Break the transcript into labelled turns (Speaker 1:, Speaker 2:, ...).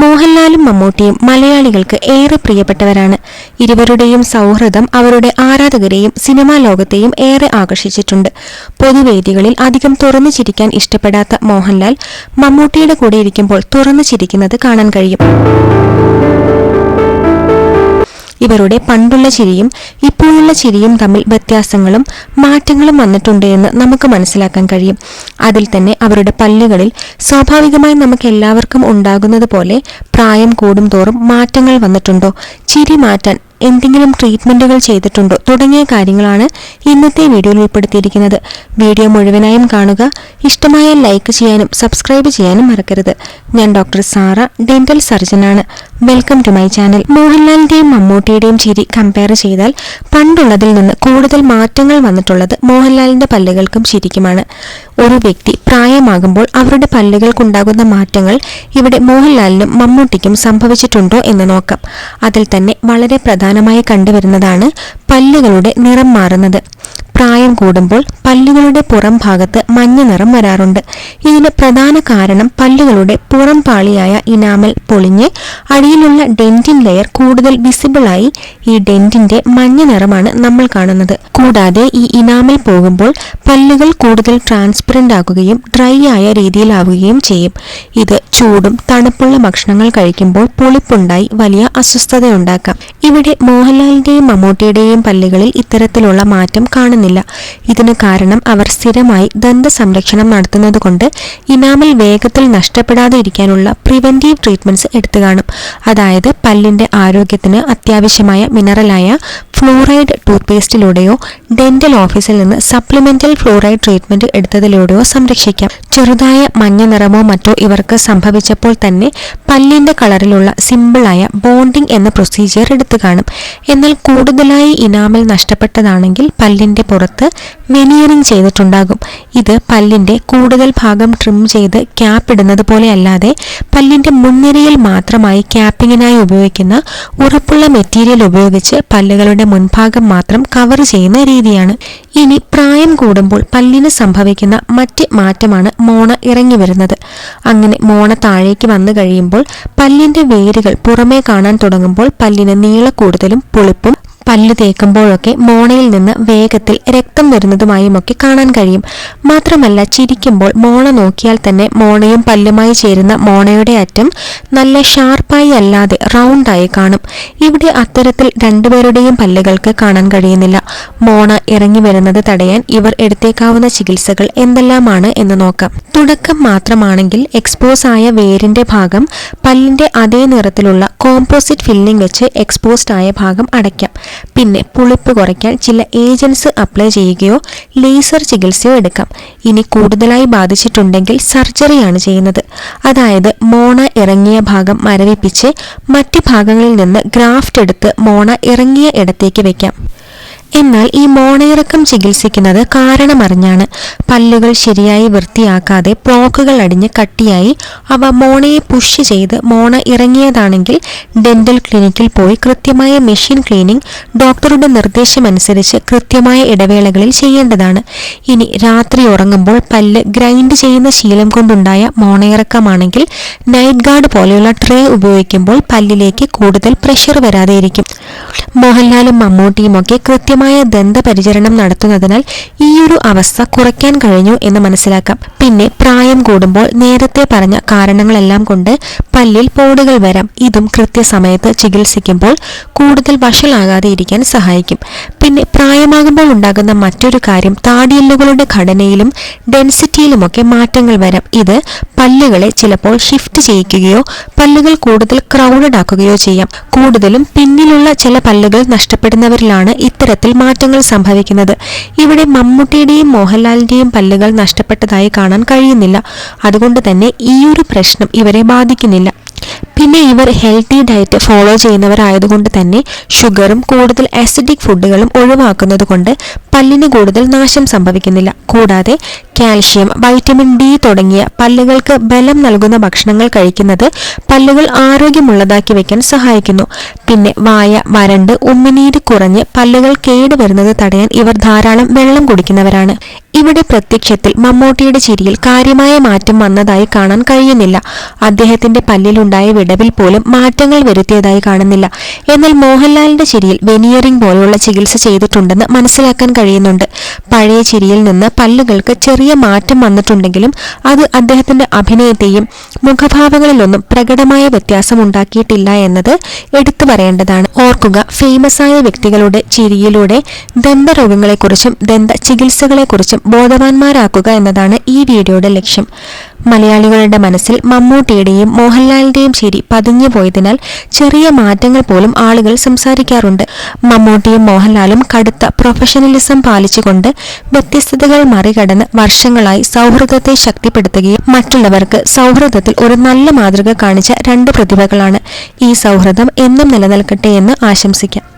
Speaker 1: മോഹൻലാലും മമ്മൂട്ടിയും മലയാളികൾക്ക് ഏറെ പ്രിയപ്പെട്ടവരാണ്. ഇരുവരുടെയും സൗഹൃദം അവരുടെ ആരാധകരെയും സിനിമാ ലോകത്തെയും ഏറെ ആകർഷിച്ചിട്ടുണ്ട്. പൊതുവേദികളിൽ അധികം തുറന്നു ചിരിക്കാൻ ഇഷ്ടപ്പെടാത്ത മോഹൻലാൽ മമ്മൂട്ടിയുടെ കൂടെ ഇരിക്കുമ്പോൾ തുറന്നു ചിരിക്കുന്നത് കാണാൻ കഴിയും. ഇവരുടെ പണ്ടുള്ള ചിരിയും ഇപ്പോഴുള്ള ചിരിയും തമ്മിൽ വ്യത്യാസങ്ങളും മാറ്റങ്ങളും വന്നിട്ടുണ്ട് എന്ന് നമുക്ക് മനസ്സിലാക്കാൻ കഴിയും. അതിൽ തന്നെ അവരുടെ പല്ലുകളിൽ സ്വാഭാവികമായി നമുക്ക് എല്ലാവർക്കും ഉണ്ടാകുന്നത് പോലെ പ്രായം കൂടും തോറും മാറ്റങ്ങൾ വന്നിട്ടുണ്ടോ? ചിരി മാറ്റാൻ എന്തെങ്കിലും ട്രീറ്റ്മെന്റുകൾ ചെയ്തിട്ടുണ്ടോ? തുടങ്ങിയ കാര്യങ്ങളാണ് ഇന്നത്തെ വീഡിയോയിൽ ഉൾപ്പെടുത്തിയിരിക്കുന്നത്. വീഡിയോ മുഴുവനായും കാണുക. ഇഷ്ടമായ ലൈക്ക് ചെയ്യാനും സബ്സ്ക്രൈബ് ചെയ്യാനും മറക്കരുത്. ഞാൻ ഡോക്ടർ സാറ ഡെന്റൽ സർജനാണ് വെൽക്കം ടു മൈ ചാനൽ മോഹൻലാലിന്റെയും മമ്മൂട്ടിയുടെയും ചിരി കമ്പയർ ചെയ്താൽ പണ്ടുള്ളതിൽ നിന്ന് കൂടുതൽ മാറ്റങ്ങൾ വന്നിട്ടുള്ളത് മോഹൻലാലിന്റെ പല്ലുകൾക്കും ചിരിക്കുമാണ്. ഒരു വ്യക്തി പ്രായമാകുമ്പോൾ അവരുടെ പല്ലുകൾക്കുണ്ടാകുന്ന മാറ്റങ്ങൾ ഇവിടെ മോഹൻലാലിനും മമ്മൂട്ടിക്കും സംഭവിച്ചിട്ടുണ്ടോ എന്ന് നോക്കാം. അതിൽ തന്നെ വളരെ പ്രധാനമായി കണ്ടുവരുന്നതാണ് പല്ലുകളുടെ നിറം മാറുന്നത്. പ്രായം കൂടുമ്പോൾ പല്ലുകളുടെ പുറം ഭാഗത്ത് മഞ്ഞ നിറം വരാറുണ്ട്. ഇതിന് പ്രധാന കാരണം പല്ലുകളുടെ പുറം പാളിയായ ഇനാമൽ പൊളിഞ്ഞ് അടിയിലുള്ള ഡെന്റിൻ ലെയർ കൂടുതൽ വിസിബിളായി ഈ ഡെന്റിന്റെ മഞ്ഞ നിറമാണ് നമ്മൾ കാണുന്നത്. കൂടാതെ ഈ ഇനാമൽ പോകുമ്പോൾ പല്ലുകൾ കൂടുതൽ ട്രാൻസ്പെറന്റ് ആകുകയും ഡ്രൈ ആയ രീതിയിലാവുകയും ചെയ്യും. ഇത് ചൂടും തണുപ്പുള്ള ഭക്ഷണങ്ങൾ കഴിക്കുമ്പോൾ പുളിപ്പുണ്ടായി വലിയ അസ്വസ്ഥതയുണ്ടാക്കാം. ഇവിടെ മോഹൻലാലിന്റെയും മമ്മൂട്ടിയുടെയും പല്ലുകളിൽ ഇത്തരത്തിലുള്ള മാറ്റം കാണുന്നില്ല ഇതിന് കാരണം അവർ സ്ഥിരമായി ദന്ത സംരക്ഷണം നടത്തുന്നതുകൊണ്ട് ഇനാമൽ വേഗത്തിൽ നഷ്ടപ്പെടാതെ ഇരിക്കാനുള്ള പ്രിവെന്റീവ് ട്രീറ്റ്മെന്റ്സ് എടുത്തു കാണും. അതായത് പല്ലിന്റെ ആരോഗ്യത്തിന് അത്യാവശ്യമായ മിനറലായ ഫ്ലൂറൈഡ് ടൂത്ത്പേസ്റ്റിലൂടെയോ ഡെന്റൽ ഓഫീസിൽ നിന്ന് സപ്ലിമെന്റൽ ഫ്ലൂറൈഡ് ട്രീറ്റ്മെന്റ് എടുത്തതിലൂടെയോ സംരക്ഷിക്കാം. ചെറുതായ മഞ്ഞ നിറമോ മറ്റോ ഇവർക്ക് സംഭവിച്ചപ്പോൾ തന്നെ പല്ലിന്റെ കളറിലുള്ള സിമ്പിളായ ബോണ്ടിംഗ് എന്ന പ്രൊസീജിയർ എടുത്തു കാണും. എന്നാൽ കൂടുതലായി ഇനാമൽ നഷ്ടപ്പെട്ടതാണെങ്കിൽ പല്ലിന്റെ പുറത്ത് വെനിയറിംഗ് ചെയ്തിട്ടുണ്ടാകും. ഇത് പല്ലിന്റെ കൂടുതൽ ഭാഗം ട്രിം ചെയ്ത് ക്യാപ്പ് ഇടുന്നത് പോലെയല്ലാതെ പല്ലിന്റെ മുൻനിരയിൽ മാത്രമായി ക്യാപ്പിങ്ങിനായി ഉപയോഗിക്കുന്ന ഉറപ്പുള്ള മെറ്റീരിയൽ ഉപയോഗിച്ച് പല്ലുകളുടെ മുൻഭാഗം മാത്രം കവർ ചെയ്യുന്ന രീതിയാണ്. ഇനി പ്രായം കൂടുമ്പോൾ പല്ലിന് സംഭവിക്കുന്ന മറ്റ് മാറ്റമാണ് മോണ ഇറങ്ങി വരുന്നത്. അങ്ങനെ മോണ താഴേക്ക് വന്നു കഴിയുമ്പോൾ പല്ലിന്റെ വേരുകൾ പുറമേ കാണാൻ തുടങ്ങുമ്പോൾ പല്ലിന് നീള കൂടുതലും പുളിപ്പും പല്ല് തേക്കുമ്പോഴൊക്കെ മോണയിൽ നിന്ന് വേഗത്തിൽ രക്തം വരുന്നതുമായുമൊക്കെ കാണാൻ കഴിയും. മാത്രമല്ല ചിരിക്കുമ്പോൾ മോണ നോക്കിയാൽ തന്നെ മോണയും പല്ലുമായി ചേരുന്ന മോണയുടെ അറ്റം നല്ല ഷാർപ്പായി അല്ലാതെ റൗണ്ടായി കാണും. ഇവിടെ അത്തരത്തിൽ രണ്ടുപേരുടെയും പല്ലുകൾക്ക് കാണാൻ കഴിയുന്നില്ല. മോണ ഇറങ്ങി വരുന്നത് തടയാൻ ഇവർ എടുത്തേക്കാവുന്ന ചികിത്സകൾ എന്തെല്ലാമാണ് എന്ന് നോക്കാം. തുടക്കം മാത്രമാണെങ്കിൽ എക്സ്പോസ് ആയ വേരിന്റെ ഭാഗം പല്ലിന്റെ അതേ നിറത്തിലുള്ള കോമ്പോസിറ്റ് ഫില്ലിംഗ് വെച്ച് എക്സ്പോസ്ഡ് ആയ ഭാഗം അടയ്ക്കാം. പിന്നെ പുളിപ്പ് കുറയ്ക്കാൻ ചില ഏജൻസ് അപ്ലൈ ചെയ്യുകയോ ലേസർ ചികിത്സയോ എടുക്കാം. ഇനി കൂടുതലായി ബാധിച്ചിട്ടുണ്ടെങ്കിൽ സർജറിയാണ് ചെയ്യുന്നത്. അതായത് മോണ ഇറങ്ങിയ ഭാഗം മരവിപ്പിച്ച് മറ്റ് ഭാഗങ്ങളിൽ നിന്ന് ഗ്രാഫ്റ്റ് എടുത്ത് മോണ ഇറങ്ങിയ ഇടത്തേക്ക് വെക്കാം. എന്നാൽ ഈ മോണയിറക്കം ചികിത്സിക്കുന്നത് കാരണമറിഞ്ഞാണ്. പല്ലുകൾ ശരിയായി വൃത്തിയാക്കാതെ പ്ലോക്കുകൾ അടിഞ്ഞ് കട്ടിയായി അവ മോണയെ പുഷ് ചെയ്ത് മോണ ഇറങ്ങിയതാണെങ്കിൽ ഡെന്റൽ ക്ലിനിക്കിൽ പോയി കൃത്യമായ മെഷീൻ ക്ലീനിങ് ഡോക്ടറുടെ നിർദ്ദേശമനുസരിച്ച് കൃത്യമായ ഇടവേളകളിൽ ചെയ്യേണ്ടതാണ്. ഇനി രാത്രി ഉറങ്ങുമ്പോൾ പല്ല് ഗ്രൈൻഡ് ചെയ്യുന്ന ശീലം കൊണ്ടുണ്ടായ മോണയിറക്കമാണെങ്കിൽ നൈറ്റ് ഗാർഡ് പോലെയുള്ള ട്രേ ഉപയോഗിക്കുമ്പോൾ പല്ലിലേക്ക് കൂടുതൽ പ്രഷർ വരാതെയിരിക്കും. മോഹൻലാലും മമ്മൂട്ടിയും ഒക്കെ കൃത്യമായ ദന്തപരിചരണം നടത്തുന്നതിനാൽ ഈയൊരു അവസ്ഥ കുറയ്ക്കാൻ കഴിഞ്ഞു എന്ന് മനസ്സിലാക്കാം. പിന്നെ പ്രായം കൂടുമ്പോൾ നേരത്തെ പറഞ്ഞ കാരണങ്ങളെല്ലാം കൊണ്ട് പല്ലിൽ പോടുകൾ വരാം. ഇതും കൃത്യസമയത്ത് ചികിത്സിക്കുമ്പോൾ കൂടുതൽ വഷളാകാതെ ഇരിക്കാൻ സഹായിക്കും. പിന്നെ പ്രായമാകുമ്പോൾ ഉണ്ടാകുന്ന മറ്റൊരു കാര്യം താടിയെല്ലുകളുടെ ഘടനയിലും ഡെൻസിറ്റിയിലുമൊക്കെ മാറ്റങ്ങൾ വരാം. ഇത് പല്ലുകളെ ചിലപ്പോൾ ഷിഫ്റ്റ് ചെയ്യിക്കുകയോ പല്ലുകൾ കൂടുതൽ ക്രൗഡഡ് ആക്കുകയോ ചെയ്യാം. കൂടുതലും പിന്നിലുള്ള ചില പല്ലുകൾ നഷ്ടപ്പെടുന്നവരിലാണ് ഇത്തരത്തിൽ മാറ്റങ്ങൾ സംഭവിക്കുന്നത്. ഇവിടെ മമ്മൂട്ടിയുടെയും മോഹൻലാലിന്റെയും പല്ലുകൾ നഷ്ടപ്പെട്ടതായി കാണാൻ കഴിയുന്നില്ല. അതുകൊണ്ട് തന്നെ ഈയൊരു പ്രശ്നം ഇവരെ ബാധിക്കുന്നില്ല. പിന്നെ ഇവർ ഹെൽത്തി ഡയറ്റ് ഫോളോ ചെയ്യുന്നവരായതുകൊണ്ട് തന്നെ ഷുഗറും കൂടുതൽ അസിഡിക് ഫുഡുകളും ഒഴിവാക്കുന്നത് കൊണ്ട് പല്ലിന് കൂടുതൽ നാശം സംഭവിക്കുന്നില്ല. കൂടാതെ കാൽഷ്യം വൈറ്റമിൻ ഡി തുടങ്ങിയ പല്ലുകൾക്ക് ബലം നൽകുന്ന ഭക്ഷണങ്ങൾ കഴിക്കുന്നത് പല്ലുകൾ ആരോഗ്യമുള്ളതാക്കി വെക്കാൻ സഹായിക്കുന്നു. പിന്നെ വായ വരണ്ട് ഉമ്മിനീര് കുറഞ്ഞ് പല്ലുകൾ കേടുവരുന്നത് തടയാൻ ഇവർ ധാരാളം വെള്ളം കുടിക്കുന്നവരാണ്. ഇവിടെ പ്രത്യക്ഷത്തിൽ മമ്മൂട്ടിയുടെ ചിരിയിൽ കാര്യമായ മാറ്റം വന്നതായി കാണാൻ കഴിയുന്നില്ല. അദ്ദേഹത്തിന്റെ പല്ലിലുണ്ടായ വിടവിൽ പോലും മാറ്റങ്ങൾ വരുത്തിയതായി കാണുന്നില്ല. എന്നാൽ മോഹൻലാലിന്റെ ചിരിയിൽ വെനിയറിംഗ് പോലുള്ള ചികിത്സ ചെയ്തിട്ടുണ്ടെന്ന് മനസ്സിലാക്കാൻ കഴിയുന്നുണ്ട്. പഴയ ചിരിയിൽ നിന്ന് പല്ലുകൾക്ക് ചെറിയ മാറ്റം വന്നിട്ടുണ്ടെങ്കിലും അത് അദ്ദേഹത്തിന്റെ അഭിനയത്തെയും മുഖഭാവങ്ങളിലൊന്നും പ്രകടമായ വ്യത്യാസം ഉണ്ടാക്കിയിട്ടില്ല എന്നത് എടുത്തു പറയേണ്ടതാണ്. ഓർക്കുക ഫേമസ് ആയ വ്യക്തികളുടെ ചിരിയിലൂടെ ദന്തരോഗങ്ങളെക്കുറിച്ചും ദന്ത ചികിത്സകളെക്കുറിച്ചും ബോധവാന്മാരാക്കുക എന്നതാണ് ഈ വീഡിയോയുടെ ലക്ഷ്യം. മലയാളികളുടെ മനസ്സിൽ മമ്മൂട്ടിയുടെയും മോഹൻലാലിന്റെയും ശരി പതിഞ്ഞു പോയതിനാൽ ചെറിയ മാറ്റങ്ങൾ പോലും ആളുകൾ സംസാരിക്കാറുണ്ട്. മമ്മൂട്ടിയും മോഹൻലാലും കടുത്ത പ്രൊഫഷണലിസം പാലിച്ചുകൊണ്ട് വ്യത്യസ്തതകൾ മറികടന്ന് വർഷങ്ങളായി സൗഹൃദത്തെ ശക്തിപ്പെടുത്തുകയും മറ്റുള്ളവർക്ക് സൗഹൃദത്തിൽ ഒരു നല്ല മാതൃക കാണിച്ച രണ്ട് പ്രതിഭകളാണ് ഈ സൗഹൃദം എന്നും നിലനിൽക്കട്ടെ എന്ന് ആശംസിക്കാം.